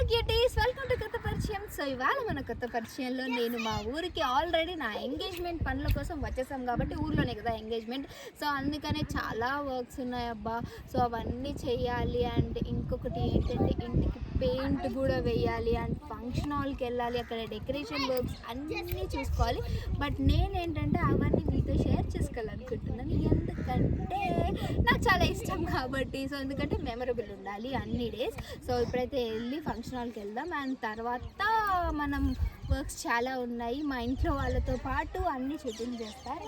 Hello cuties welcome to కొత్త పరిచయం so ఇవాళ మన కొత్త పరిచయంలో నేను మా ఊరికి ఆల్రెడీ నా ఎంగేజ్మెంట్ పనుల కోసం వచ్చేసాం కాబట్టి ఊర్లోనే కదా ఎంగేజ్మెంట్ సో అందుకనే చాలా వర్క్స్ ఉన్నాయి అబ్బా. సో అవన్నీ చేయాలి అండ్ ఇంకొకటి ఏంటంటే ఇంటికి పెయింట్ కూడా వేయాలి అండ్ ఫంక్షన్ హాల్కి వెళ్ళాలి. అక్కడ డెకరేషన్ వర్క్స్ అన్నీ చూసుకోవాలి. బట్ నేనేంటంటే అవన్నీ మీతో షేర్ చేసుకోవాలనుకుంటున్నాను. ఎందుకంటే ఇష్టం కాబట్టి సో ఎందుకంటే మెమరబుల్ ఉండాలి అన్ని డేస్ సో ఇప్పుడైతే వెళ్ళి ఫంక్షన్ హాల్కి వెళ్దాం. అండ్ తర్వాత మనం వర్క్స్ చాలా ఉన్నాయి. మా ఇంట్లో వాళ్ళతో పాటు అన్ని షూటింగ్ చేస్తారు.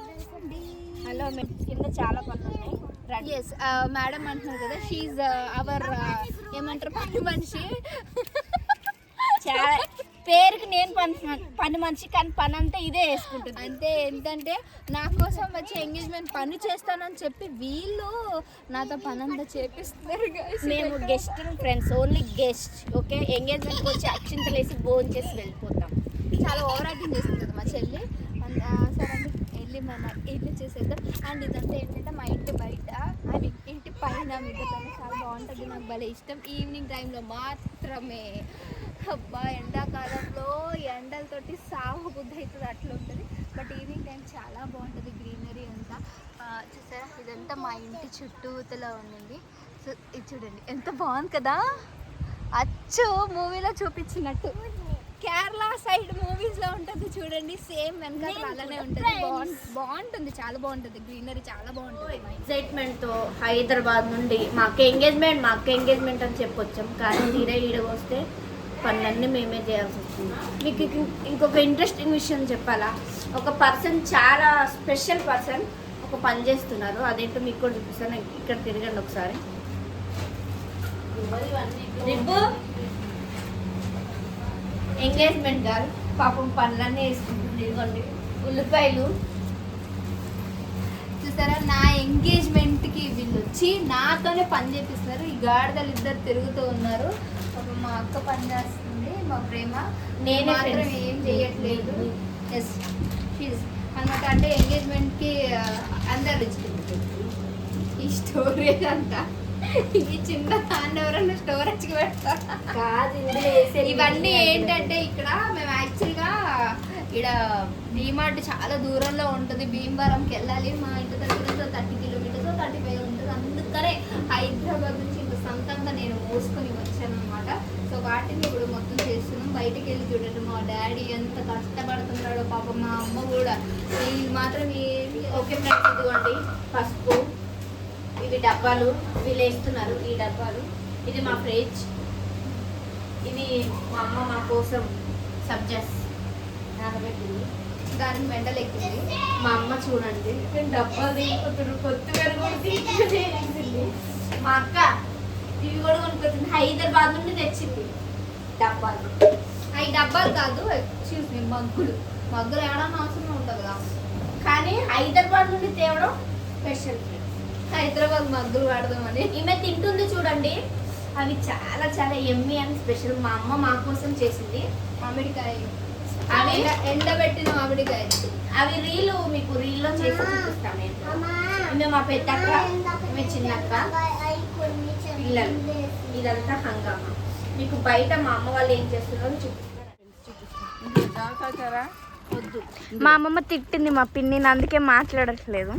హలో కింద చాలా పనులు ఉన్నాయి. ఎస్ మేడం అంటున్నారు కదా షీఈ్ అవర్ ఏమంటారు పని మనిషి చాలా పేరుకి నేను పని పని మనిషి కానీ పని అంతా ఇదే వేసుకుంటుంది. అంటే ఏంటంటే నా కోసం వచ్చి ఎంగేజ్మెంట్ పని చేస్తానని చెప్పి వీళ్ళు నాతో పని అంతా చేపిస్తున్నారు. మేము guest friends only guest okay ఎంగేజ్మెంట్కి వచ్చి అక్షింతలు వేసి భోజనం చేసి వెళ్ళిపోతాం. చాలా ఓవర్ యాక్టింగ్ చేసింది కదా మా చెల్లి. సరే వెళ్ళి మన ఇల్లు చేసేద్దాం. అండ్ ఇదంతా ఏంటంటే మా ఇంటి బయట మీన్ ఇంటి పైన మిగతా చాలా బాగుంటుంది నాకు భలే ఇష్టం. ఈవినింగ్ టైంలో మాత్రమే. అబ్బా ఎండాకాలంలో ఎండలతోటి సాగు బుద్ధి అవుతుంది అట్లా ఉంటుంది బట్ ఈవినింగ్ టైం చాలా బాగుంటుంది గ్రీనరీ అంతా. చూసారా? ఇదంతా మా ఇంటి చుట్టూతలా ఉండింది సో ఇది చూడండి ఎంత బాగుంది కదా? అచ్చు మూవీలో చూపించినట్టు. కేరళ సైడ్ మూవీస్లో ఉంటుంది చూడండి సేమ్ వెనకాల అలానే ఉంటుంది. బాగుంటుంది చాలా బాగుంటుంది గ్రీనరీ చాలా బాగుంటుంది. ఎక్సైట్మెంట్తో హైదరాబాద్ నుండి మాకు ఎంగేజ్మెంట్ మాకు ఎంగేజ్మెంట్ అని చెప్పొచ్చాం. కానీ తీరే ఈడ వస్తే పనులన్నీ మేమే చేయాల్సి వచ్చింది మీకు ఇంకొక ఇంట్రెస్టింగ్ విషయం చెప్పాలా? ఒక పర్సన్ చాలా స్పెషల్ పర్సన్ ఒక పని చేస్తున్నారు. అదేంటో మీకు కూడా చూపిస్తాను. ఇక్కడ తిరగండి ఒకసారి. రిబ్బు. ఎంగేజ్మెంట్ గారు పాపం పనులన్నీ వేసుకుంటుంది. ఇదిగోండి. ఉల్లిపాయలు. చూసారా? నా ఎంగేజ్మెంట్కి వీళ్ళు వచ్చి నాతోనే పని చేపిస్తారు ఈ గాడిదలు ఇద్దరు తిరుగుతూ ఉన్నారు. ఒక మా అక్క పని చేస్తుంది మా ప్రేమ. నేనే మాత్రం. ఏం చేయట్లేదు. ఎస్ అనమాట అంటే ఎంగేజ్మెంట్కి ఆ, అందరు ఈ స్టోరేజ్ అంతా. ఈ చిన్న దాన్ని ఎవరైనా స్టోరేజ్కి పెడతారు? కాదు ఇవన్నీ ఏంటంటే ఇక్కడ మేము యాక్చువల్గా ఇక్కడ డిమార్ట్ చాలా దూరంలో ఉంటుంది. భీమవరంకి వెళ్ళాలి. మా ఇంటి దగ్గర థర్టీ కిలోమీటర్స్ థర్టీ ఫైవ్ ఉంటుంది. అందుకనే హైదరాబాద్ నుంచి సొంతంగా నేను మోసుకొని వచ్చాను అనమాట సో వాటిని ఇప్పుడు మొత్తం చేస్తున్నాం. బయటికి వెళ్ళి చూడండి మా డాడీ ఎంత కష్టపడుతున్నాడో పాపం మా అమ్మ కూడా. ఈ మాత్రం ఏమి ఓకే ఫ్రెండ్స్ ఇదిగోండి పసుపు ఇవి డబ్బాలు వీళ్ళు వేస్తున్నారు ఈ డబ్బాలు. ఇది మా ఫ్రిడ్జ్. ఇది మా అమ్మ మా కోసం సబ్జెస్ నానబెట్టింది. దానికి మెండలు ఎక్కింది. మా అమ్మ చూడండి. డబ్బాలు తీసుకొచ్చారు కొత్తగా కూడా తీసుకొచ్చేసింది మా అక్క ఇవి కూడా కొనుక్కొచ్చింది. హైదరాబాద్ నుండి తెచ్చింది. డబ్బాలు. అవి డబ్బాలు కాదు ఎక్స్క్యూజ్ మీ మగ్గులు. మగ్గులు ఏడన్నా అవసరం ఉంటుంది కదా. కానీ హైదరాబాద్ నుండి తేవడం స్పెషల్ హైదరాబాద్ మగ్గులు వాడదామని. ఈమె తింటుంది చూడండి. అవి చాలా చాలా ఎమ్మి అని స్పెషల్ మా అమ్మ మా కోసం చేసింది. మామిడికాయ. అవి ఎండ- ఎండబెట్టిన మామిడికాయ. అవి రీలు మీకు రీల్లో చేసి చూపిస్తాను నేను. ఈమె మా పెద్దక్క ఈమె చిన్నక్క. పిల్లలు. ఇదంతా హంగామా. మీకు బయట మా అమ్మ వాళ్ళు ఏం చేస్తున్నారో చూపిస్తాను వద్దు. మా అమ్మమ్మ తిట్టింది మా పిన్నిని అందుకే మాట్లాడట్లేదు.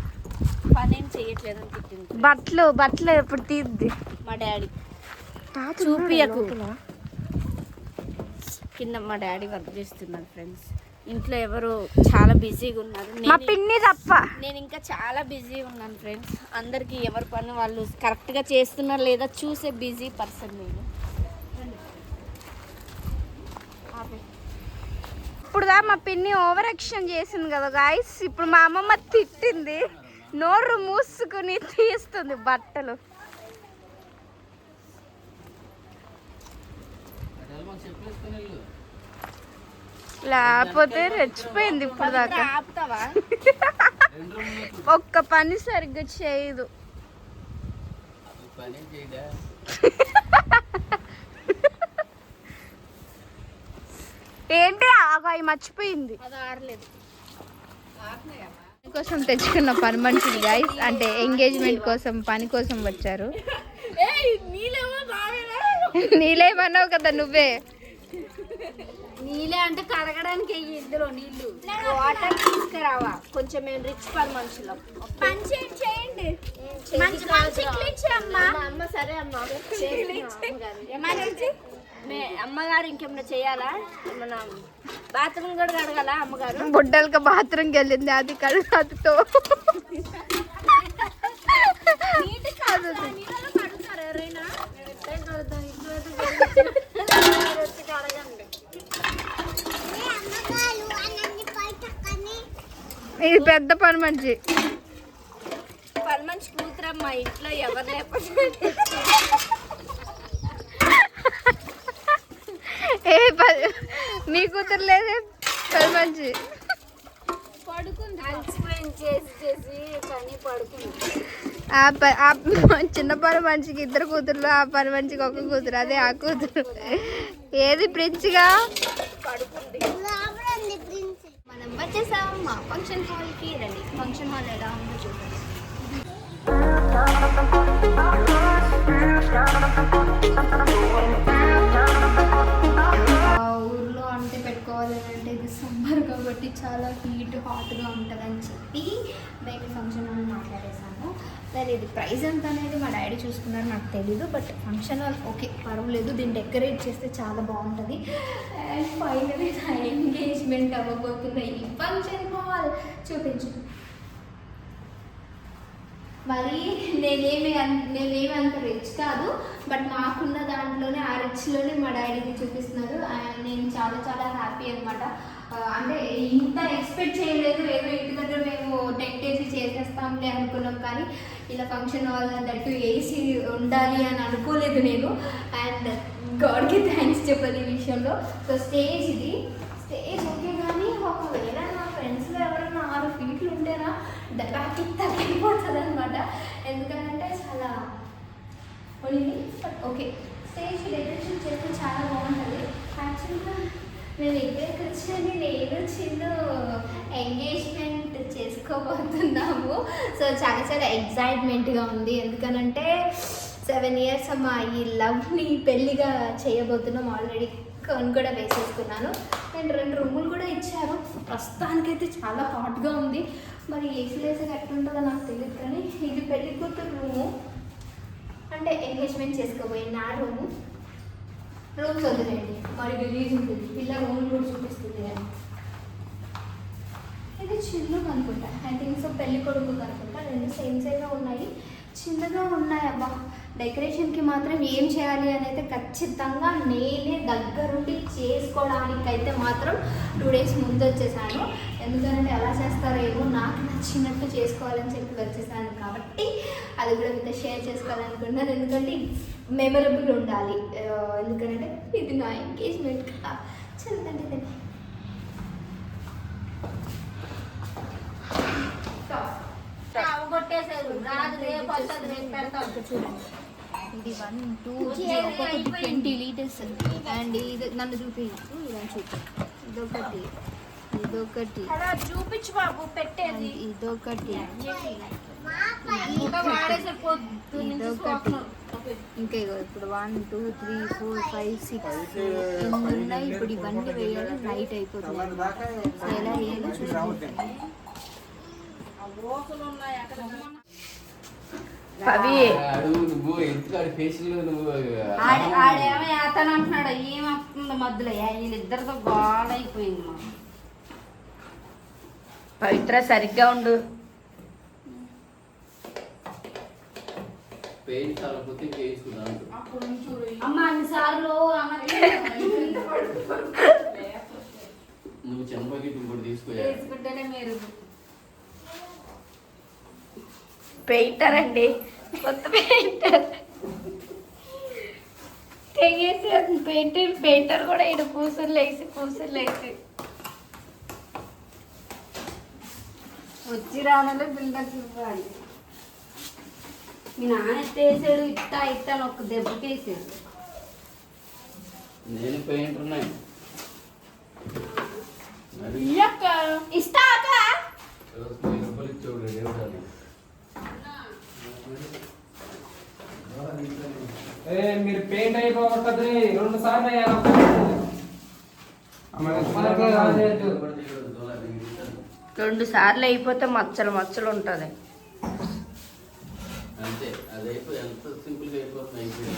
పని ఏం చేయట్లేదు అని తిట్టింది. బట్టలు బట్టలు ఎప్పుడు తీద్ది? మా డాడీ. చూపియకు. కింద మా డాడీ వర్క్ చేస్తున్నారు ఫ్రెండ్స్. ఇంట్లో ఎవరు చాలా బిజీగా ఉన్నారు. మా నేను- పిన్ని తప్ప. నేను ఇంకా చాలా బిజీ ఉన్నాను ఫ్రెండ్స్ అందరికీ ఎవరి పని వాళ్ళు కరెక్ట్గా చేస్తున్నారు లేదా చూసే బిజీ పర్సన్ నేను. ఆపే. ఇప్పుడుగా మా పిన్ని ఓవర్ యాక్షన్ చేసింది కదా గాయస్ ఇప్పుడు మా అమ్మమ్మ తిట్టింది. నోరు మూసుకుని తీస్తుంది బట్టలు. లేకపోతే రెచ్చిపోయింది ఇప్పుడు దాకా ఒక్క పని సరిగ్గా చేయదు. ఏంటి అవి మర్చిపోయింది. కోసం తెచ్చుకున్న పని మనుషులు గైస్ అంటే ఎంగేజ్మెంట్ కోసం పని కోసం వచ్చారు. నీలేమన్నావు కదా నువ్వే. నీళ్ళే అంటే కడగడానికి ఇందులో నీళ్ళు? వాటర్ తీసుకురావా? కొంచెం మేము రిచ్ పని మనుషులం. మంచి చేయండి? మంచి మంచి క్లిచ్ అమ్మా సరే అమ్మ. అమ్మగారు. ఇంకేమైనా చేయాలా? ఏమన్నా బాత్రూమ్ కూడా కడగాల అమ్మగారు? బుడ్డలకి బాత్రూమ్కి వెళ్ళింది అది కడుగుతో ఇది పెద్ద పని మంచి. పని మంచి కూతురమ్మ ఇంట్లో ఎవరు లేకపోతే. ఏ పని మీ కూతురు లేదే? పని మంచి. పడుకుంది. అలసిపోయింది చేసి చేసి పని పడుకుంది. ఆ ప- ఆ చిన్న పని మనిషికి ఇద్దరు కూతుర్లు ఆ పని మనిషికి ఒక కూతురు అదే ఆ కూతురు. ఏది ప్రిన్స్గా? వచ్చేసాం. మా ఫంక్షన్ హాల్కి రండి. ఫంక్షన్ హాల్ ఎలా ఉందో చూడండి ఊర్లో అంటే పెట్టుకోవాలి అంటే ఇది సమ్మర్ కాబట్టి చాలా హీట్ హాట్గా ఉంటుందని చెప్పి బయట ఫంక్షన్ హాల్ మాట్లాడేసాము. సరే ఇది ప్రైస్ ఎంత అనేది మా డాడీ చూసుకున్నారు నాకు తెలీదు బట్ ఫంక్షన్ హాల్ ఓకే పర్వాలేదు దీన్ని డెకరేట్ చేస్తే చాలా బాగుంటుంది. అండ్ ఫైనలీ ఎంగేజ్మెంట్ అవ్వబోతున్న ఈ ఫంక్షన్ హాల్ చూపించు. మరి నేనేమి అన్- నేనేమి అంత రిచ్ కాదు బట్ మాకున్న దాంట్లోనే ఆ రిచ్లోనే మా డాడీకి చూపిస్తున్నారు. అండ్ నేను చాలా చాలా హ్యాపీ అనమాట అంటే ఇంత ఎక్స్పెక్ట్ చేయలేదు. ఏదో ఇంటి దగ్గర మేము టెంట్ వేసి చేసేస్తాంలే అనుకున్నాం కానీ ఇలా ఫంక్షన్ హాల్ దట్టు ఏసీ ఉండాలి అని అనుకోలేదు నేను. అండ్ గాడ్కి థ్యాంక్స్ చెప్పాలి ఈ విషయంలో. సో స్టేజ్ ఇది. స్టేజ్ ఓకే కానీ ఒకవేళ నా ఫ్రెండ్స్లో ఎవరైనా ఆరు ఫీట్లు ఉంటేనా తగ్గిపోతుంది అనమాట ఎందుకంటే చాలా ఉండింది బట్ ఓకే స్టేజ్ డెకరేషన్ చేస్తే చాలా బాగుంటుంది. యాక్చువల్గా మేము ఇద్దరికి వచ్చి నేను చిన్న ఎంగేజ్మెంట్ చేసుకోబోతున్నాము. సో చాలా చాలా ఎగ్జైట్మెంట్గా ఉంది. ఎందుకనంటే సెవెన్ ఇయర్స్ అమ్మా ఈ లవ్ని పెళ్ళిగా చేయబోతున్నాం ఆల్రెడీ కొని కూడా వేసేసుకున్నాను. నేను రెండు రూములు కూడా ఇచ్చారు. ప్రస్తుతానికైతే చాలా హాట్గా ఉంది. మరి ఏసీ లేసీ ఎట్లుంటుందో నాకు తెలియదు కానీ ఇది పెళ్ళి కూతురు రూము. అంటే ఎంగేజ్మెంట్ చేసుకోబోయే నా రూము. రూమ్స్ వదిలేండి మరి గలీజ్ ఉంటుంది. పిల్ల రూమ్ కూడా చూపిస్తుంది అని ఇది చిల్లు అనుకుంటా. ఐ థింక్ సో పెళ్ళి కొడుకు అనుకుంటా. రెండు సేమ్ సేమ్గా ఉన్నాయి. చిన్నగా ఉన్నాయబ్బా. డెకరేషన్కి మాత్రం ఏం చేయాలి అని అయితే ఖచ్చితంగా నేనే దగ్గరుండి చేసుకోవడానికి అయితే మాత్రం టూ డేస్ ముందు వచ్చేసాను ఎందుకంటే ఎలా చేస్తారో ఏమో నాకు నచ్చినట్టు చేసుకోవాలని చెప్పి వచ్చేసాను కాబట్టి అది కూడా మీతో షేర్ చేసుకోవాలనుకున్నాను. ఎందుకంటే మెమరబుల్ ఉండాలి. ఎందుకంటే ఇది నా ఎంగేజ్మెంట్ కదా. చల్లండి ఇది. కొట్టేసారు రాదు రేపు వస్తుంది రేపు పెడతాం చూడండి ఇది one two. Twenty litres and ఇది నన్ను చూపి. ఇదని చూపి ఇదొకటి. ఇదొకటి. అలా చూపించు బాబు పెట్టేది. ఇదొకటి. ఇంకా వాడేసే పొద్దు నుంచి ఇదొకటి. చూస్తున్నాం. ఇంకా ఇగో ఇప్పుడు one two three four five six ఉన్నాయి ఇప్పుడు ఇవన్నీ వేయాలి. నైట్ అయిపోతుంది. అన్నమాట. సో పవి. నువ్వు ఎందుకు నువ్వు ఆడేమో అంటున్నాడు ఏమవుతుందో మధ్యలో? వీళ్ళిద్దరితో గోడ అయిపోయింది మా. పవిత్ర సరిగ్గా ఉండు. పెయింట్ తలపోతే వేయించుకున్నాను అమ్మ అన్నిసార్లు నువ్వు బకెట్ ఇంకోటి మీరు పెయింటర్ అండి కొత్త పెయింటర్. తెగేసి పెయింటర్ పెయింటర్ కూడా ఇక్కడ కూసులు లేసి కూసులు లేసి వచ్చి రావాలంటే బిల్డర్స్ ఇవ్వాలి మీ నాన్న ఎత్తేసాడు ఇత్తా ఇత్తా అని ఒక దెబ్బకి వేసాడు నేను పెయింట్ ఉన్నాయి ఇస్తా అక్క రూపాయలు ఇచ్చావు రెండు నిమిషాలు రెండు సార్లు రెండు అయిపోతే మచ్చలు మచ్చలు ఉంటుంది. అంతే అది అయిపోయి ఎంత సింపుల్గా అయిపోతుంది అయిపోయింది.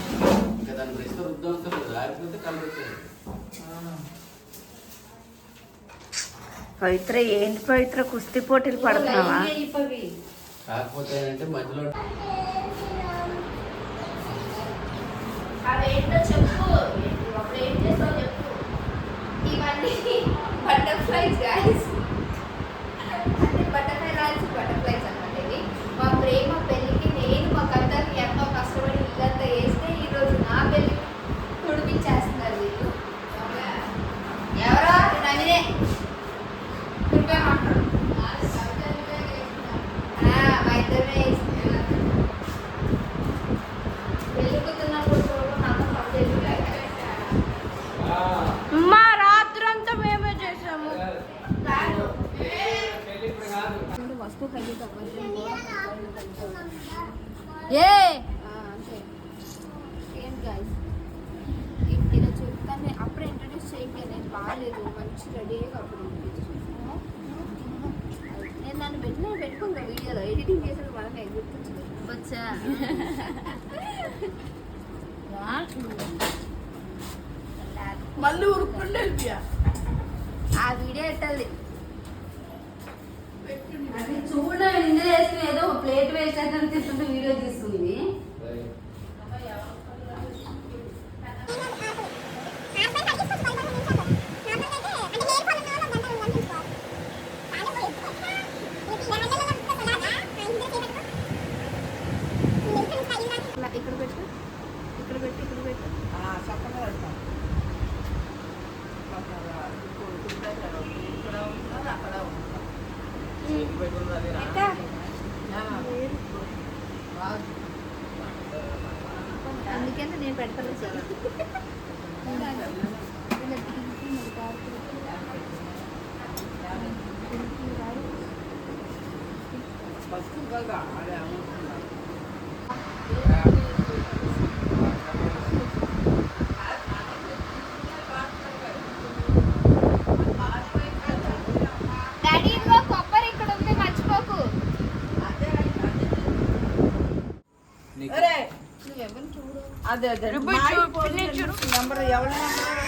ఇంకా దాని రెస్ట్ రుద్దాం అవసరం లేదు ఆరిపోతే కలర్ వచ్చేది పవిత్ర ఏంటి పవిత్ర? కుస్తీ పోటీలు పడుతున్నావా? కాకపోతే మధ్యలో అదేంటో చెప్పు. అప్పుడు ఏం చేస్తావు చెప్పు. ఇవన్నీ బటర్ఫ్లైస్ గాయస్ అంటే బటర్ఫ్లై రాయల్స్ బటర్ఫ్లైస్ అన్నమాట ఇవి మా ప్రేమ పెళ్ళికి నేను మా కథకి ఎంతో కష్టపడి ఇల్లంతా వేస్తే ఈరోజు నా పెళ్ళి తుడిపించేస్తున్నారు వీళ్ళు ఎవరో నవినే తుడిపేమంటారు ఆ, మా ఇద్దరినే వేస్తున్నారు. పెళ్ళి కూతున్నప్పుడు చూడు నాతో పనిచేసి మా రాత్రంతా మేమే చేసాము వస్తువు ఖరీదు ఏ ఏం గైస్ ఇలా చెప్తాను అప్పుడే ఇంట్రడ్యూస్ చేయకే నేను బాగాలేదు మంచి రెడీ అయ్యి అప్పుడు introduce చేశాను. నేను నన్ను పెట్టిన పెట్టుకుంటా వీడియోలో ఎడిటింగ్ చేసిన మనమే గుర్తొచ్చింది వచ్చా మళ్ళీ ఉరుక్కుంటే ఆ వీడియో ఎట్టాలి అది చూడ ఇందులో వేసుకుని ఏదో ప్లేట్ వేసేటట్టు తీసుకుంటే వీడియో తీస్తుంది ఇక్కడ పెట్టు ఇక్కడ పెట్టు ఇక్కడ పెట్టు అందుకని నేను పెడతాను సార్ డాడీ ఇదిగో కొబ్బరి ఇక్కడ ఉంది మర్చిపోకు నువ్వెవరిని చూడు అదే అదే. నెంబర్ ఎవరి నెంబర్?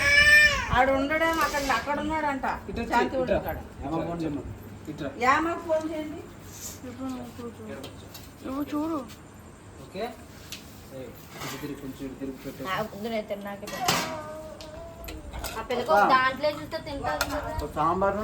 ఆడు ఉండడే అక్కడ అక్కడ ఉన్నాడంట. శాంతి ఫోన్ చేయండి. చూడు ఓకే కొంచెం తిరిగి పెట్టు ఆ పిల్లకి దాంట్లో చూస్తే తింటాను. సాంబార్